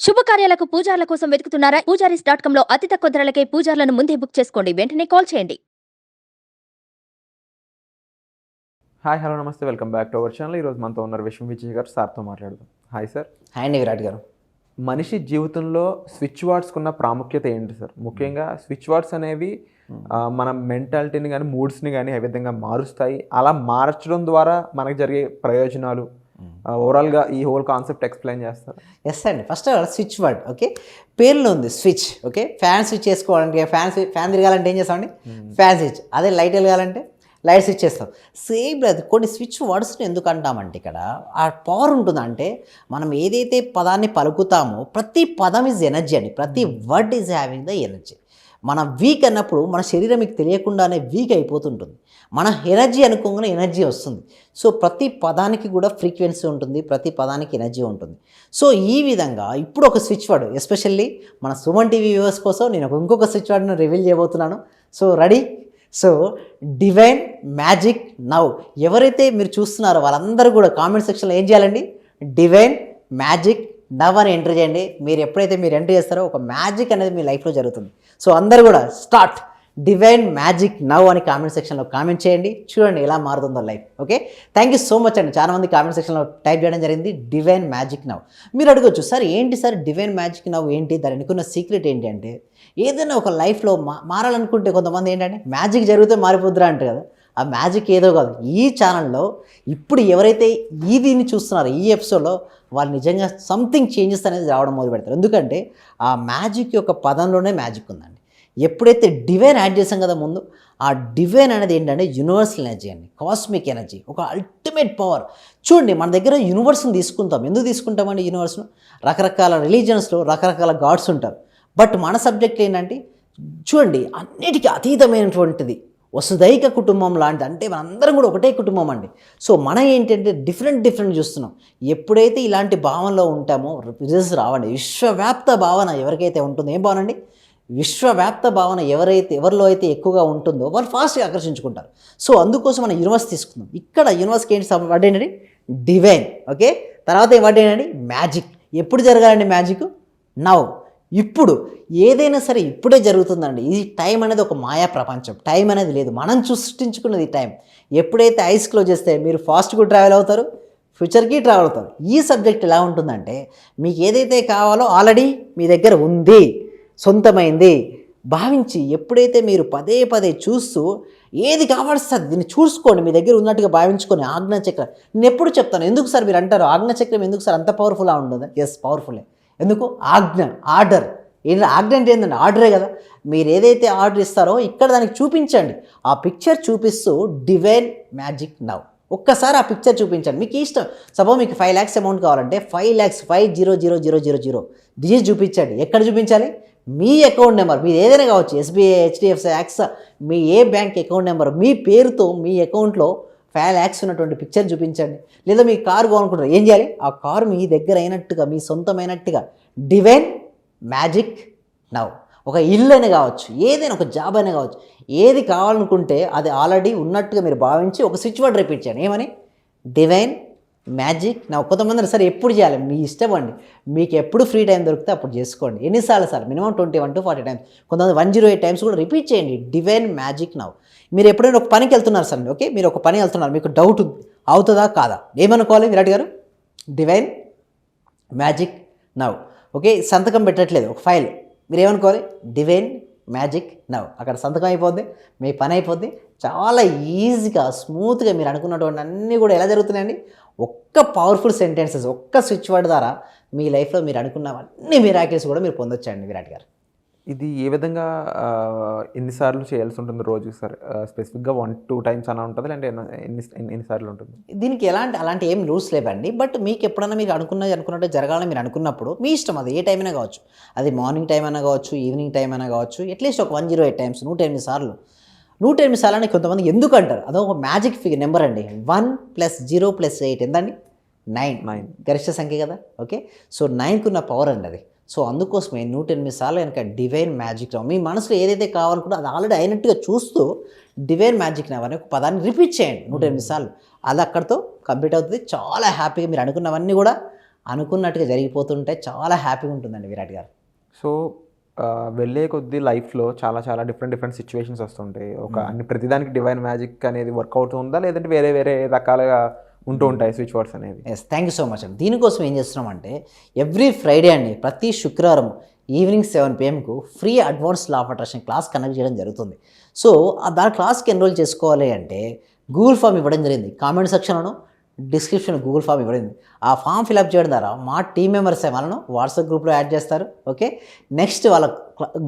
శుభకార్యాలకు పూజార్ల కోసం వెతుకుతున్నారా? పూజారీస్ డాట్ కామ్లో అతి తక్కువ ధరలకే పూజార్లను ముందే బుక్ చేసుకోండి. వెంటనే కాల్ చేయండి. హాయ్ హలో నమస్తే. Welcome back to our channel. ఈరోజు మనతో ఉన్నారు విశ్వం విజయ్ గారు. సార్తో మాట్లాడదాం. Hi sir. హాయ్ అండి విరాట్ గారు. మనిషి జీవితంలో స్విచ్ వర్డ్స్కి ఉన్న ప్రాముఖ్యత ఏంటి సార్? ముఖ్యంగా స్విచ్ వర్డ్స్ అనేవి మన మెంటాలిటీని కానీ మూడ్స్ని కానీ ఏ విధంగా మారుస్తాయి? అలా మార్చడం ద్వారా మనకు జరిగే ప్రయోజనాలు ఓవరాల్గా ఈ హోల్ కాన్సెప్ట్ ఎక్స్ప్లెయిన్ చేస్తారు. ఎస్ అండి ఫస్ట్ స్విచ్ వర్డ్ ఓకే పేర్లో ఉంది స్విచ్ ఓకే ఫ్యాన్ స్విచ్ చేసుకోవాలంటే ఫ్యాన్ ఫ్యాన్ తిరగాలంటే ఏం చేస్తామండి? ఫ్యాన్ స్విచ్ అదే లైట్ వెలగాలంటే లైట్ స్విచ్ చేస్తాం. సేమ్ అది కొన్ని స్విచ్ వర్డ్స్ని ఎందుకు అంటామంటే ఇక్కడ ఆ పవర్ ఉంటుందంటే మనం ఏదైతే పదాన్ని పలుకుతామో ప్రతి పదం ఇస్ ఎనర్జీ అండి. ప్రతి word is having the energy మన వీక్ అన్నప్పుడు మన శరీరం మీకు తెలియకుండానే వీక్ అయిపోతుంటుంది. మన ఎనర్జీ అనుకోగానే ఎనర్జీ వస్తుంది. సో ప్రతి పదానికి కూడా ఫ్రీక్వెన్సీ ఉంటుంది ప్రతి పదానికి ఎనర్జీ ఉంటుంది. సో ఈ విధంగా ఇప్పుడు ఒక స్విచ్ వర్డ్ ఎస్పెషల్లీ మన సుమన్ టీవీ వ్యూవర్స్ కోసం నేను ఒక ఇంకొక స్విచ్ వర్డ్ను రివీల్ చేయబోతున్నాను. So ready so divine magic now ఎవరైతే మీరు చూస్తున్నారో వాళ్ళందరూ కూడా కామెంట్ సెక్షన్లో ఏం చేయాలండి? డివైన్ మ్యాజిక్ నవ్ అని ఎంటర్ చేయండి. మీరు ఎప్పుడైతే మీరు ఎంటర్ చేస్తారో ఒక మ్యాజిక్ అనేది మీ లైఫ్లో జరుగుతుంది. సో అందరు కూడా స్టార్ట్ డివైన్ మ్యాజిక్ నవ్ అని కామెంట్ సెక్షన్లో కామెంట్ చేయండి. చూడండి ఎలా మారుతుందో life okay thank you so much అండి. చాలా మంది కామెంట్ సెక్షన్లో టైప్ చేయడం జరిగింది. డివైన్ మ్యాజిక్ నవ్ మీరు అడగొచ్చు సార్ ఏంటి సార్ డివైన్ మ్యాజిక్ నవ్ ఏంటి? దాని అనుకున్న సీక్రెట్ ఏంటి? అంటే ఏదైనా ఒక లైఫ్లో మా మారాలనుకుంటే కొంతమంది ఏంటంటే మ్యాజిక్ జరిగితే మారిపోద్దురా అంటారు కదా. ఆ మ్యాజిక్ ఏదో కాదు. ఈ ఛానల్లో ఇప్పుడు ఎవరైతే ఈ దీన్ని చూస్తున్నారో ఈ ఎపిసోడ్లో వాళ్ళు నిజంగా సంథింగ్ చేంజెస్ అనేది రావడం మొదలు పెడతారు. ఎందుకంటే ఆ మ్యాజిక్ యొక్క పదంలోనే మ్యాజిక్ ఉందండి. ఎప్పుడైతే డివైన్ యాడ్ చేసాం కదా ముందు ఆ డివైన్ అనేది ఏంటంటే యూనివర్సల్ ఎనర్జీ అండి. Cosmic energy. ఒక అల్టిమేట్ పవర్. చూడండి మన దగ్గర యూనివర్స్ని తీసుకుంటాం. ఎందుకు తీసుకుంటామండి యూనివర్స్ను రకరకాల రిలీజియన్స్లో రకరకాల గాడ్స్ ఉంటారు. బట్ మన సబ్జెక్ట్ ఏంటంటే చూడండి అన్నిటికీ అతీతమైనటువంటిది. వసుదైక కుటుంబం లాంటిది. అంటే మనందరం కూడా ఒకటే కుటుంబం అండి. సో మనం ఏంటంటే డిఫరెంట్ డిఫరెంట్ చూస్తున్నాం. ఎప్పుడైతే ఇలాంటి భావనలో ఉంటామో రిజల్ట్స్ రావండి. విశ్వవ్యాప్త భావన ఎవరికైతే ఉంటుందో ఏం భావనండి విశ్వవ్యాప్త భావన ఎవరైతే ఎవరిలో అయితే ఎక్కువగా ఉంటుందో వాళ్ళు ఫాస్ట్గా ఆకర్షించుకుంటారు. సో అందుకోసం మనం యూనివర్స్ తీసుకుందాం. ఇక్కడ యూనివర్స్కి ఏంటి సబ్ వర్డ్ ఏంటండి? డివైన్. ఓకే? తర్వాత ఏం వర్డ్ ఏంటండి? మ్యాజిక్. ఎప్పుడు జరగాలండి మ్యాజిక్? నవ్ ఇప్పుడు ఏదైనా సరే ఇప్పుడే జరుగుతుందండి. ఈ టైం అనేది ఒక మాయా ప్రపంచం. టైం అనేది లేదు. మనం సృష్టించుకున్నది ఈ టైం. ఎప్పుడైతే ఐస్ క్లోజ్ చేస్తే మీరు ఫాస్ట్గా ట్రావెల్ అవుతారు ఫ్యూచర్కి ట్రావెల్ అవుతారు. ఈ సబ్జెక్ట్ ఎలా ఉంటుందంటే మీకు ఏదైతే కావాలో ఆల్రెడీ మీ దగ్గర ఉంది సొంతమైంది భావించి ఎప్పుడైతే మీరు పదే పదే చూస్తూ ఏది కావాల్సింది దీన్ని చూసుకోండి మీ దగ్గర ఉన్నట్టుగా భావించుకొని ఆజ్ఞా చక్రం నేను ఎప్పుడు చెప్తాను ఎందుకు సార్ మీరు అంటారు? ఆజ్ఞా చక్రం ఎందుకు సార్? అంత పవర్ఫుల్గా ఉండదు. ఎస్ పవర్ఫుల్లే ఎందుకు? ఆజ్ఞ ఆర్డర్. ఏంటంటే ఆజ్ఞ అంటే ఏంటంటే ఆర్డరే కదా. మీరు ఏదైతే ఆర్డర్ ఇస్తారో ఇక్కడ దానికి చూపించండి. ఆ పిక్చర్ చూపిస్తూ డివైన్ మ్యాజిక్ నవ్ ఒక్కసారి ఆ పిక్చర్ చూపించండి. మీకు ఇష్టం. సపోజ్ మీకు ఫైవ్ ల్యాక్స్ అమౌంట్ కావాలంటే five lakhs five zero zero zero zero zero. Digit చూపించండి. ఎక్కడ చూపించాలి? మీ అకౌంట్ నెంబర్. మీరు ఏదైనా కావచ్చు ఎస్బీఐ హెచ్డిఎఫ్సి యాక్స్ మీ ఏ బ్యాంక్ అకౌంట్ నెంబర్ మీ పేరుతో మీ అకౌంట్లో ఫైవ్ ల్యాక్స్ ఉన్నటువంటి పిక్చర్ చూపించండి. లేదా మీ కారు కొనుక్కుంటారు. ఏం చేయాలి? ఆ కారు మీ దగ్గర అయినట్టుగా మీ సొంతమైనట్టుగా. డివైన్ మ్యాజిక్ నవ్ ఒక ఇల్లు అయినా కావచ్చు ఏదైనా ఒక జాబ్ అయినా కావచ్చు ఏది కావాలనుకుంటే అది ఆల్రెడీ ఉన్నట్టుగా మీరు భావించి ఒక స్విచ్ వర్డ్ రిపీట్ చేయండి. ఏమని? Divine magic. నా కొంతమంది సరే ఎప్పుడు చేయాలి? మీ ఇష్టం అండి. మీకు ఎప్పుడు ఫ్రీ టైం దొరికితే అప్పుడు చేసుకోండి. ఎన్నిసార్లు sir? Minimum twenty one to forty times. కొంతమంది వన్ జీరో ఎయిట్ టైమ్స్ కూడా రిపీట్ చేయండి. డివైన్ మ్యాజిక్ నవ్ మీరు ఎప్పుడైనా ఒక పనికి వెళ్తున్నారు సార్ ఓకే? మీరు ఒక పని వెళ్తున్నారు. మీకు డౌట్ అవుతుందా? కాదా? ఏమనుకోవాలి విరాట్ గారు? Divine magic now okay? సంతకం పెట్టట్లేదు. ఒక ఫైల్. మీరు ఏమనుకోవాలి డివైన్ మ్యాజిక్ నవ్ అక్కడ సంతకం అయిపోద్ది. మీ పని అయిపోద్ది. చాలా ఈజీగా స్మూత్గా మీరు అనుకున్నటువంటి అన్నీ కూడా ఎలా జరుగుతున్నాయండి? ఒక్క పవర్ఫుల్ సెంటెన్సెస్ ఒక్క స్విచ్ వర్డ్ ద్వారా మీ లైఫ్లో మీరు అనుకున్నవన్నీ మిరాకిల్స్ కూడా మీరు పొందొచ్చండి విరాట్ గారు. ఇది ఏ విధంగా ఎన్నిసార్లు చేయాల్సి ఉంటుంది రోజు సార్? స్పెసిఫిక్గా వన్ టూ టైమ్స్ అలా ఉంటుంది? లేదంటే ఎన్ని ఎన్ని- ఎన్నిసార్లు ఉంటుంది? దీనికి ఎలాంటి అలాంటి ఏం రూల్స్ లేవండి. బట్ మీకు ఎప్పుడైనా మీరు అనుకున్నది అనుకున్నట్టు జరగాలని మీరు అనుకున్నప్పుడు మీ ఇష్టం అది ఏ టైం అయినా కావచ్చు. అది మార్నింగ్ టైం అయినా కావచ్చు ఈవినింగ్ టైం అయినా కావచ్చు అట్లీస్ట్ ఒక వన్ జీరో ఎయిట్ టైమ్స్ నూట ఎనిమిది సార్లు నూట ఎనిమిది సార్లు అని కొంతమంది ఎందుకు అంటారు? అదొక మ్యాజిక్ ఫిగర్ నెంబర్ అండి. One plus zero plus eight ఎంతండి? Nine Nine. గరిష్ట సంఖ్య కదా? ఓకే సో నైన్కి ఉన్న పవర్ అండి అది. సో అందుకోసమే నూట ఎనిమిది సార్లు కనుక డివైన్ మ్యాజిక్ నవ్ మీ మనసులో ఏదైతే కావాలనుకుంటే అది ఆల్రెడీ అయినట్టుగా చూస్తూ డివైన్ మ్యాజిక్ నవ్ అనే ఒక పదాన్ని రిపీట్ చేయండి. నూట ఎనిమిది సార్లు. అది అక్కడితో కంప్లీట్ అవుతుంది. చాలా హ్యాపీగా మీరు అనుకున్నవన్నీ కూడా అనుకున్నట్టుగా జరిగిపోతుంటే చాలా హ్యాపీగా ఉంటుందండి విరాట్ గారు. సో వెళ్ళే కొద్దీ లైఫ్లో చాలా చాలా డిఫరెంట్ డిఫరెంట్ సిచ్యువేషన్స్ వస్తుంటాయి. ఒక అన్ని ప్రతిదానికి డివైన్ మ్యాజిక్ అనేది వర్క్ అవుతుందా లేదంటే వేరే వేరే రకాలుగా ఉంటూ ఉంటాయి స్విచ్ వర్డ్స్ అనేవి. Yes thank you so much అండి దీనికోసం ఏం చేస్తున్నామంటే ఎవ్రీ ఫ్రైడే అండి ప్రతి శుక్రవారం evening seven పిఎంకు free advance law of attraction class conduct చేయడం జరుగుతుంది. సో దాని క్లాస్కి ఎన్రోల్ చేసుకోవాలి అంటే గూగుల్ ఫామ్ ఇవ్వడం జరిగింది. కామెంట్ సెక్షన్లోను డిస్క్రిప్షన్ గూగుల్ ఫామ్ ఇవ్వడింది ఆ ఫామ్ ఫిలప్ చేయడం ద్వారా మా టీం మెంబర్స్ వాళ్ళను వాట్సాప్ గ్రూప్లో యాడ్ చేస్తారు ఓకే? నెక్స్ట్ వాళ్ళ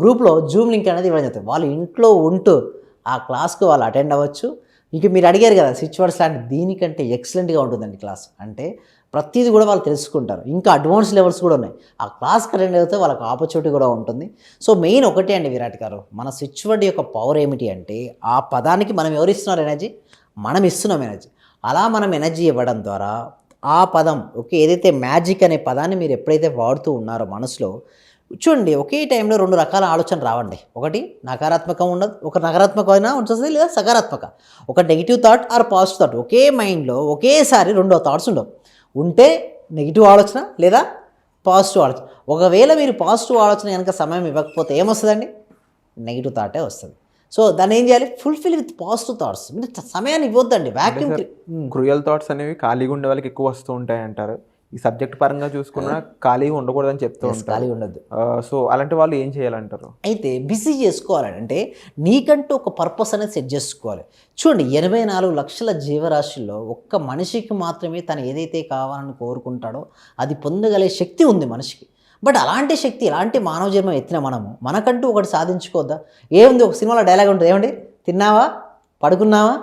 గ్రూప్లో జూమ్ లింక్ అనేది ఇవ్వడం జరుగుతుంది. వాళ్ళు ఇంట్లో ఉంటూ ఆ క్లాస్కు వాళ్ళు అటెండ్ అవ్వచ్చు. ఇంక మీరు అడిగారు కదా స్విచ్ వర్డ్స్ లాంటి దీనికంటే ఎక్సలెంట్గా ఉంటుందండి క్లాస్. అంటే ప్రతిదీ కూడా వాళ్ళు తెలుసుకుంటారు. ఇంకా అడ్వాన్స్ లెవెల్స్ కూడా ఉన్నాయి. ఆ క్లాస్కి అటెండ్ అయితే వాళ్ళకి ఆపర్చునిటీ కూడా ఉంటుంది. సో మెయిన్ ఒకటే అండి విరాట్ గారు. మన స్విచ్ వర్డ్ యొక్క పవర్ ఏమిటి అంటే ఆ పదానికి మనం ఎవరు ఇస్తున్నారు ఎనర్జీ? మనం ఇస్తున్నాం ఎనర్జీ. అలా మనం ఎనర్జీ ఇవ్వడం ద్వారా ఆ పదం ఓకే ఏదైతే మ్యాజిక్ అనే పదాన్ని మీరు ఎప్పుడైతే వాడుతూ ఉన్నారో మనసులో చూడండి ఒకే టైంలో రెండు రకాల ఆలోచన రావండి. ఒకటి నకారాత్మకం ఉండదు ఒక నకారాత్మకమైన ఉంటుంది లేదా సకారాత్మక. ఒక negative thought or positive thought ఒకే మైండ్లో ఒకేసారి రెండో థాట్స్ ఉండవు. ఉంటే నెగిటివ్ ఆలోచన లేదా పాజిటివ్ ఆలోచన. ఒకవేళ మీరు పాజిటివ్ ఆలోచన కనుక సమయం ఇవ్వకపోతే ఏమొస్తుందండి? నెగిటివ్ థాటే వస్తుంది. సో దాన్ని ఏం చేయాలి? ఫుల్ఫిల్ విత్ పాజిటివ్ థాట్స్ మీరు సమయాన్ని ఇవ్వద్దండి. వ్యాక్యూమ్ క్రూయల్ థాట్స్ అనేవి ఖాళీగా ఉండే వాళ్ళకి ఎక్కువ వస్తూ ఉంటాయి అంటారు. ఈ సబ్జెక్ట్ పరంగా చూసుకున్నా ఖాళీగా ఉండకూడదని చెప్తూ ఉంటారు. ఖాళీ ఉండద్దు. సో అలాంటి వాళ్ళు ఏం చేయాలంటారు? అయితే బిజీ చేసుకోవాలని అంటే నీకంటూ ఒక పర్పస్ అనేది సెట్ చేసుకోవాలి. చూడండి ఎనభై నాలుగు లక్షల జీవరాశుల్లో ఒక్క మనిషికి మాత్రమే తను ఏదైతే కావాలని కోరుకుంటాడో అది పొందగలే శక్తి ఉంది మనిషికి. బట్ అలాంటి శక్తి అలాంటి మానవ జన్మ ఎత్తిన మనము మనకంటూ ఒకటి సాధించుకోవద్దా? ఏముంది ఒక సినిమాలో డైలాగ్ ఉంటుంది ఏమండి? తిన్నావా? పడుకున్నావా?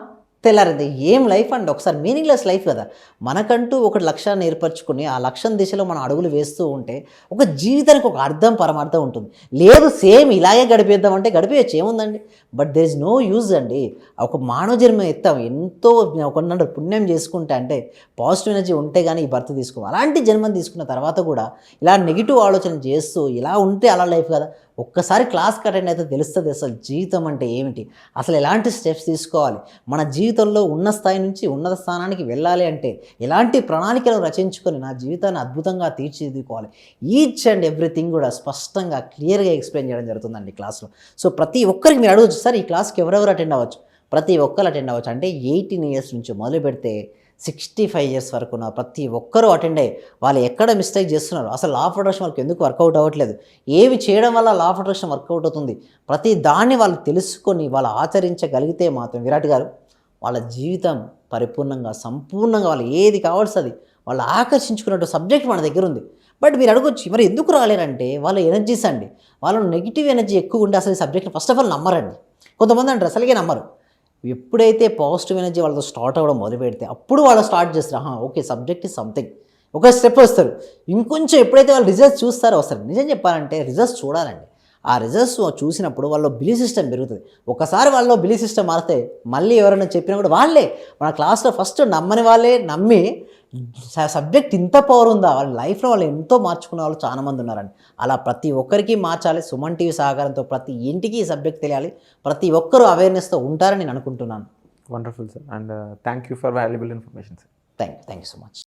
తెల్లారింది. ఏం లైఫ్ అండి? ఒకసారి మీనింగ్లెస్ లైఫ్ కదా. మనకంటూ ఒక లక్ష్యాన్ని ఏర్పరచుకుని ఆ లక్ష్యం దిశలో మనం అడుగులు వేస్తూ ఉంటే ఒక జీవితానికి ఒక అర్థం పరమార్థం ఉంటుంది. లేదు సేమ్ ఇలాగే గడిపేద్దాం అంటే గడిపేయచ్చు. ఏముందండి? But there is no use అండి. ఒక మానవ జన్మ ఎత్తాం. ఎంతో ఒక పుణ్యం చేసుకుంటే అంటే పాజిటివ్ ఎనర్జీ ఉంటే కానీ ఈ భర్త తీసుకో. అలాంటి జన్మని తీసుకున్న తర్వాత కూడా ఇలా నెగిటివ్ ఆలోచన చేస్తూ ఇలా ఉంటే అలా లైఫ్ కదా. ఒక్కసారి క్లాస్కి అటెండ్ అయితే తెలుస్తుంది అసలు జీవితం అంటే ఏమిటి? అసలు ఎలాంటి స్టెప్స్ తీసుకోవాలి? మన జీవితంలో ఉన్న స్థాయి నుంచి ఉన్నత స్థానానికి వెళ్ళాలి అంటే ఎలాంటి ప్రణాళికలు రచించుకొని నా జీవితాన్ని అద్భుతంగా తీర్చిదిద్దుకోవాలి? ఈచ్ అండ్ ఎవ్రీథింగ్ కూడా స్పష్టంగా క్లియర్గా ఎక్స్ప్లెయిన్ చేయడం జరుగుతుందండి క్లాస్లో. సో ప్రతి ఒక్కరికి మీరు అడగచ్చు సార్ ఈ క్లాస్కి ఎవరెవరు అటెండ్ అవ్వచ్చు? ప్రతి ఒక్కరు అటెండ్ అవ్వచ్చు. అంటే ఎయిటీన్ ఇయర్స్ నుంచి మొదలు పెడితే సిక్స్టీ ఫైవ్ ఇయర్స్ వరకు ఉన్న ప్రతి ఒక్కరూ అటెండ్ అయ్యి వాళ్ళు ఎక్కడ మిస్టేక్ చేస్తున్నారు? అసలు లా ఆఫ్ అట్రాక్షన్ వాళ్ళకి ఎందుకు వర్కౌట్ అవ్వట్లేదు? ఏవి చేయడం వల్ల లా ఆఫ్ అట్రాక్షన్ వర్కౌట్ అవుతుంది? ప్రతి దాన్ని వాళ్ళు తెలుసుకొని వాళ్ళు ఆచరించగలిగితే మాత్రం విరాట్ గారు వాళ్ళ జీవితం పరిపూర్ణంగా సంపూర్ణంగా వాళ్ళు ఏది కావాల్సి అది వాళ్ళు ఆకర్షించుకున్నట్టు సబ్జెక్ట్ మన దగ్గర ఉంది. బట్ మీరు అడగొచ్చు మరి ఎందుకు రాలేరంటే వాళ్ళ ఎనర్జీస్ అండి. వాళ్ళ నెగిటివ్ ఎనర్జీ ఎక్కువ ఉంటే అసలు ఈ సబ్జెక్ట్ ఫస్ట్ ఆఫ్ ఆల్ నమ్మరండి. కొంతమంది అంటారు అసలుగే నమ్మరు. ఎప్పుడైతే పాజిటివ్ ఎనర్జీ వాళ్ళతో స్టార్ట్ అవ్వడం మొదలు పెడితే అప్పుడు వాళ్ళు స్టార్ట్ చేస్తారు. ఆహా ఓకే సబ్జెక్ట్ ఇస్ సంథింగ్. ఒక స్టెప్ వస్తారు. ఇంకొంచెం ఎప్పుడైతే వాళ్ళు రిజల్ట్స్ చూస్తారో వస్తారు నిజం చెప్పాలంటే రిజల్ట్స్ చూడాలండి. ఆ రిజల్ట్స్ చూసినప్పుడు వాళ్ళ బిలీ సిస్టమ్ పెరుగుతుంది. ఒకసారి వాళ్ళలో బిలీ సిస్టమ్ మారితే మళ్ళీ ఎవరైనా చెప్పినా కూడా వాళ్ళే. మన క్లాస్లో ఫస్ట్ నమ్మని వాళ్ళే నమ్మి సబ్జెక్ట్ ఇంత పవర్ ఉందా? వాళ్ళ లైఫ్లో వాళ్ళు ఎంతో మార్చుకున్న వాళ్ళు చాలా మంది ఉన్నారండి. అలా ప్రతి ఒక్కరికి మార్చాలి. సుమన్ టీవీ సహకారంతో ప్రతి ఇంటికి ఈ సబ్జెక్ట్ తెలియాలి. ప్రతి ఒక్కరూ అవేర్నెస్తో ఉంటారని నేను అనుకుంటున్నాను. Wonderful sir and thank you for valuable information sir thank you thank you so much